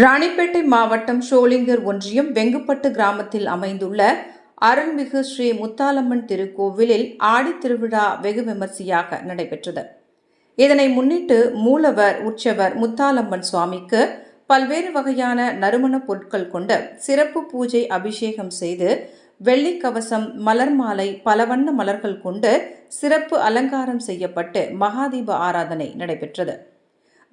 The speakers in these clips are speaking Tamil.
ராணிப்பேட்டை மாவட்டம் ஷோலிங்கர் ஒன்றியம் வெங்குப்பட்டு கிராமத்தில் அமைந்துள்ள அருள்மிகு ஸ்ரீ முத்தாலம்மன் திருக்கோவிலில் ஆடித்திருவிழா வெகு விமர்சையாக நடைபெற்றது. இதனை முன்னிட்டு மூலவர் உற்சவர் முத்தாலம்மன் சுவாமிக்கு பல்வேறு வகையான நறுமணப் பொருட்கள் கொண்டு சிறப்பு பூஜை அபிஷேகம் செய்து வெள்ளிக் கவசம் மலர் மாலை பலவண்ண மலர்கள் கொண்டு சிறப்பு அலங்காரம் செய்யப்பட்டு மகாதீப ஆராதனை நடைபெற்றது.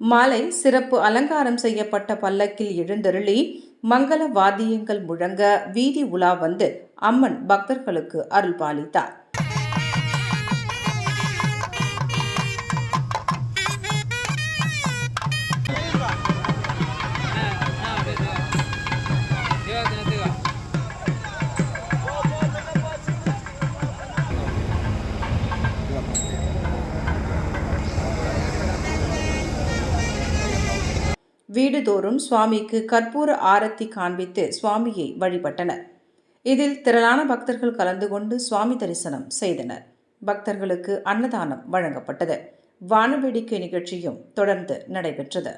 மாலை சிறப்பு அலங்காரம் செய்யப்பட்ட பல்லக்கில் எழுந்தருளி மங்கள வாத்தியங்கள் முழங்க வீதி உலா வந்து அம்மன் பக்தர்களுக்கு அருள் வீடுதோறும் சுவாமிக்கு கற்பூர ஆரத்தி காண்பித்து சுவாமியை வழிபட்டனர். இதில் திரளான பக்தர்கள் கலந்து கொண்டு சுவாமி தரிசனம் செய்தனர். பக்தர்களுக்கு அன்னதானம் வழங்கப்பட்டது. வானவேடிக்கை நிகழ்ச்சியும் தொடர்ந்து நடைபெற்றது.